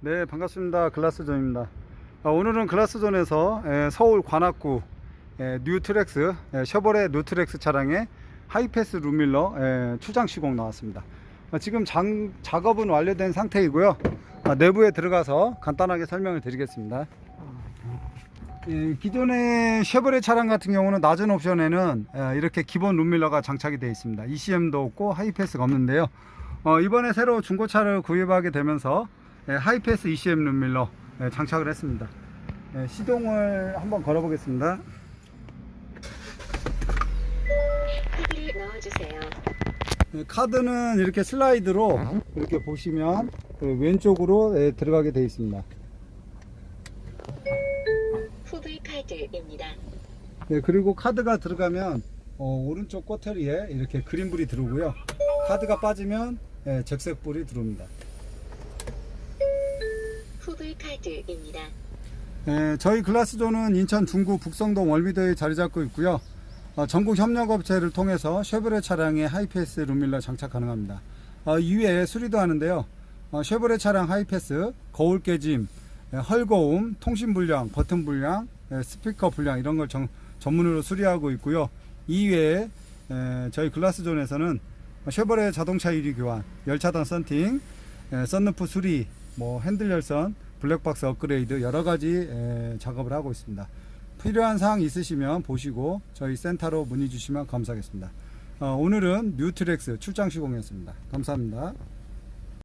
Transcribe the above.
네 반갑습니다. 글라스존입니다. 아, 오늘은 글라스존에서 에, 서울 관악구 에, 뉴트렉스 에, 셔버레 뉴트렉스 차량의 하이패스 룸밀러 에, 출장 시공 나왔습니다. 아, 지금 장, 작업은 완료된 상태이고요. 아, 내부에 들어가서 간단하게 설명을 드리겠습니다. 예, 기존의 쉐보레 차량 같은 경우는 낮은 옵션에는 에, 이렇게 기본 룸밀러가 장착이 되어 있습니다. ECM도 없고 하이패스가 없는데요. 어, 이번에 새로 중고차를 구입하게 되면서 예, 하이패스 ECM 룸밀러 예, 장착을 했습니다. 예, 시동을 한번 걸어 보겠습니다. 넣어주세요. 예, 카드는 이렇게 슬라이드로 이렇게 보시면 그 왼쪽으로 예, 들어가게 되어 있습니다. 후불 카드입니다. 예, 그리고 카드가 들어가면 어, 오른쪽 꼬투리에 이렇게 그린불이 들어오고요. 카드가 빠지면 예, 적색불이 들어옵니다. 후불 카드입니다. 예, 저희 글라스존은 인천 중구 북성동 월미도에 자리 잡고 있고요. 어, 전국 협력업체를 통해서 쉐보레 차량에 하이패스 룸밀러 장착 가능합니다. 어, 이외에 수리도 하는데요. 어, 쉐보레 차량 하이패스, 거울 깨짐, 예, 헐거움, 통신 불량, 버튼 불량, 예, 스피커 불량 이런 걸 정- 전문으로 수리하고 있고요. 이외에 예, 저희 글라스존에서는 쉐보레 자동차 유리 교환, 열차단 썬팅, 예, 썬루프 수리, 뭐 핸들 열선, 블랙박스 업그레이드 여러 가지 에, 작업을 하고 있습니다. 필요한 사항 있으시면 보시고 저희 센터로 문의 주시면 감사하겠습니다. 어, 오늘은 뉴트렉스 출장 시공이었습니다. 감사합니다.